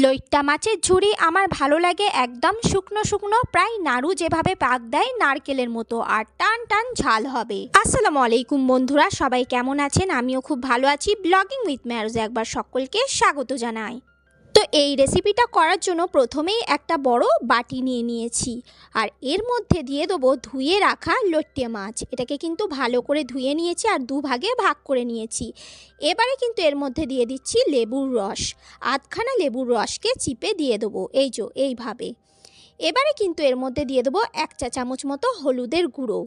লইট্টা মাছের ঝুড়ি আমার ভালো লাগে একদম শুকনো শুকনো, প্রায় নাড়ু যেভাবে পাক দেয় নারকেলের মতো আর টান টান ঝাল হবে। আসসালামু আলাইকুম বন্ধুরা, সবাই কেমন আছেন? আমিও খুব ভালো আছি। ব্লগিং উইথ ম্যারোজ একবার সকলকে স্বাগত জানাই। তো এই রেসিপিটা করার জন্য প্রথমেই একটা বড় বাটি নিয়ে নিয়েছি। আর এর মধ্যে দিয়ে দেবো ধুয়ে রাখা লট্টে মাছ। এটাকে কিন্তু ভালো করে ধুয়ে নিয়েছি আর দু ভাগে ভাগ করে নিয়েছি। এবারে কিন্তু এর মধ্যে দিয়ে দিচ্ছি লেবুর রস। আধখানা লেবুর রসকে চিপে দিয়ে দেবো। এই যো, এইভাবে। এবারে কিন্তু এর মধ্যে দিয়ে দেবো এক চা চামচ মতো হলুদের গুঁড়ো।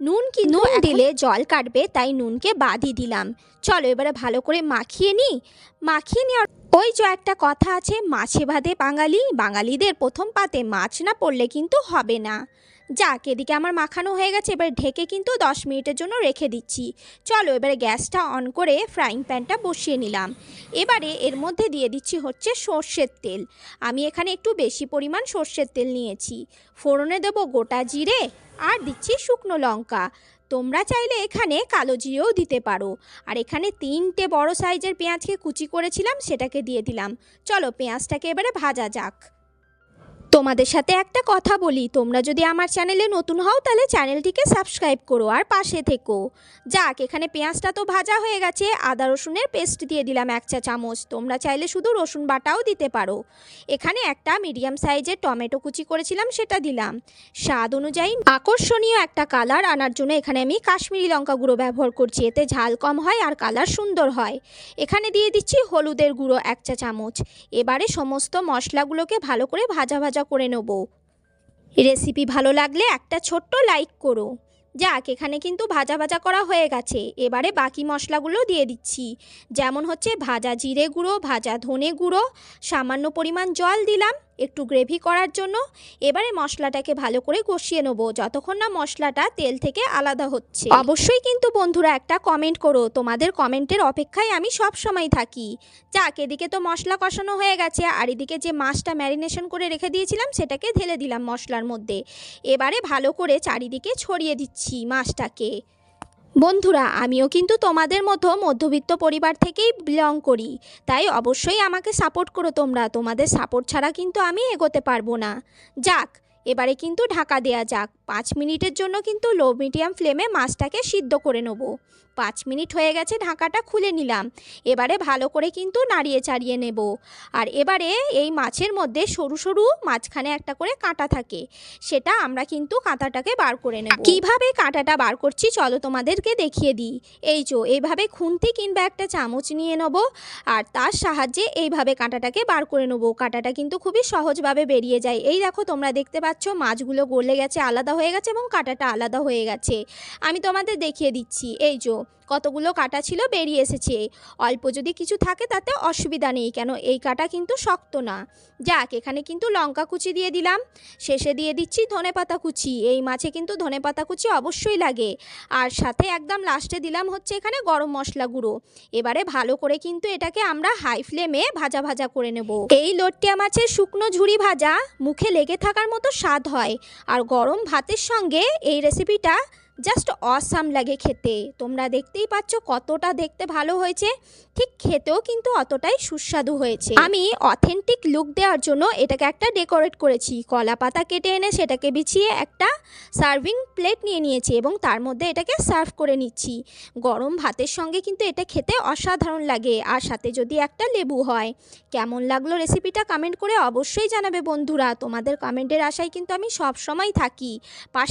নুন কি নুন দিলে জল কাটবে তাই নুনকে বাঁধি দিলাম। চলো এবারে ভালো করে মাখিয়ে নিই। মাখিয়ে নেওয়ার ওই যে একটা কথা আছে মাছে ভাদে বাঙালি বাঙালিদের প্রথম পাতে মাছ না পড়লে কিন্তু হবে না। যাক, এদিকে আমার মাখানো হয়ে গেছে, এবার ঢেকে কিন্তু দশ মিনিটের জন্য রেখে দিচ্ছি। চলো, এবারে গ্যাসটা অন করে ফ্রাইং প্যানটা বসিয়ে নিলাম। এবারে এর মধ্যে দিয়ে দিচ্ছি হচ্ছে সর্ষের তেল। আমি এখানে একটু বেশি পরিমাণ সর্ষের তেল নিয়েছি। ফোড়নে দেবো গোটা জিরে আর দিচ্ছি শুকনো লঙ্কা। তোমরা চাইলে এখানে কালো জিরেও দিতে পারো। আর এখানে তিনটে বড় সাইজের পেঁয়াজকে কুচি করেছিলাম, সেটাকে দিয়ে দিলাম। চলো, পেঁয়াজটাকে এবারে ভাজা যাক। তোমাদের সাথে একটা কথা বলি। তোমরা যদি আমার চ্যানেলে নতুন হও, তাহলে চ্যানেলটিকে সাবস্ক্রাইব করো আর পাশে থেকো। যাক, এখানে পেঁয়াজটা তো ভাজা হয়ে গেছে। আদা, রসুনের পেস্ট দিয়ে দিলাম এক চা চামচ। তোমরা চাইলে শুধু রসুন বাটাও দিতে পারো। এখানে একটা মিডিয়াম সাইজের টমেটো কুচি করেছিলাম, সেটা দিলাম। স্বাদ অনুযায়ী আকর্ষণীয় একটা কালার আনার জন্য এখানে আমি কাশ্মীরি লঙ্কা গুঁড়ো ব্যবহার করছি। এতে ঝাল কম হয় আর কালার সুন্দর হয়। এখানে দিয়ে দিচ্ছি হলুদের গুঁড়ো এক চা চামচ। এবারে সমস্ত মশলাগুলোকে ভালো করে ভাজা ভাজা করে নেব। রেসিপি ভালো লাগলে একটা ছোট্ট লাইক করো। যাক, এখানে কিন্তু ভাজা ভাজা করা হয়ে গেছে। এবারে বাকি মশলাগুলো দিয়ে দিচ্ছি। যেমন হচ্ছে ভাজা জিরে গুঁড়ো, ভাজা ধনে গুঁড়ো, সামান্য পরিমাণ জল দিলাম। একটু গ্রেভি করার জন্য, এবারে মশলাটাকে ভালো করে কষিয়ে নেব। যতক্ষণ না মশলাটা তেল থেকে আলাদা হচ্ছে। অবশ্যই কিন্তু বন্ধুরা একটা কমেন্ট করো। তোমাদের কমেন্টের অপেক্ষায় আমি সব সময় থাকি। যাক, এদিকে তো মশলা কষানো হয়ে গেছে, আর এদিকে যে মাছটা ম্যারিনেশন করে রেখে দিয়েছিলাম, সেটাকে ঢেলে দিলাম মশলার মধ্যে। এবারে ভালো করে চারিদিকে ছড়িয়ে দিচ্ছি মাছটাকে। বন্ধুরা, আমিও কিন্তু তোমাদের মতো মধ্যবিত্ত পরিবার থেকেই বিলং করি। তাই অবশ্যই আমাকে সাপোর্ট করো তোমরা। তোমাদের সাপোর্ট ছাড়া কিন্তু আমি এগোতে পারব না। যাক, এবারে কিন্তু ঢাকা দেয়া যাক। পাঁচ মিনিটের জন্য কিন্তু লো মিডিয়াম ফ্লেমে মাছটাকে সিদ্ধ করে নেব। পাঁচ মিনিট হয়ে গেছে, ঢাকাটা খুলে নিলাম। এবারে ভালো করে কিন্তু নাড়িয়ে চাড়িয়ে নেব। আর এবারে এই মাছের মধ্যে সরু সরু মাঝখানে একটা করে কাঁটা থাকে, সেটা আমরা কিন্তু কাঁটাটাকে বার করে নেব। কীভাবে কাঁটাটা বার করছি চলো তোমাদেরকে দেখিয়ে দিই। এই যে এইভাবে খুন্তি কিংবা একটা চামচ নিয়ে নেব আর তার সাহায্যে এইভাবে কাঁটাটাকে বার করে নেব। কাঁটাটা কিন্তু খুবই সহজভাবে বেরিয়ে যায়। এই দেখো তোমরা দেখতে পাচ্ছ মাছগুলো গলে গেছে, আলাদা হয়ে গেছে এবং কাঁটাটা আলাদা হয়ে গেছে। আমি তোমাদের দেখিয়ে দিচ্ছি। এই যে কতগুলো কাটা ছিল বেরিয়ে এসেছে। অল্প যদি কিছু থাকে তাতে অসুবিধা নেই, কেন এই কাটা কিন্তু শক্ত না। যাক, এখানে কিন্তু লঙ্কা কুচি দিয়ে দিলাম। শেষে দিয়ে দিচ্ছি ধনেপাতা কুচি। এই মাছে কিন্তু ধনেপাতা কুচি অবশ্যই লাগে। আর সাথে একদম লাস্টে দিলাম হচ্ছে এখানে গরম মশলা গুঁড়ো। এবারে ভালো করে কিন্তু এটাকে আমরা হাই ফ্লেমে ভাজা ভাজা করে নেব। এই লট্টিয়া মাছের শুকনো ঝুড়ি ভাজা মুখে লেগে থাকার মতো স্বাদ হয়। আর গরম ভাতের সঙ্গে এই রেসিপিটা জাস্ট অসাম লাগে খেতে। তোমরা দেখতেই পাচ্ছ কতটা দেখতে ভালো হয়েছে। ঠিক খেতেও কিন্তু অতটাই সুস্বাদু হয়েছে। আমি অথেন্টিক লুক দেওয়ার জন্য এটাকে একটা ডেকোরেট করেছি। কলা পাতা কেটে এনে সেটাকে বিছিয়ে একটা সার্ভিং প্লেট নিয়ে নিয়েছি এবং তার মধ্যে এটাকে সার্ভ করে নিচ্ছি। গরম ভাতের সঙ্গে কিন্তু এটা খেতে অসাধারণ লাগে। আর সাথে যদি একটা লেবু হয়, কেমন লাগল রেসিপিটা কমেন্ট করে অবশ্যই জানাবে বন্ধুরা। তোমাদের কমেন্টের আশায় কিন্তু আমি সব সময় থাকি। পাশে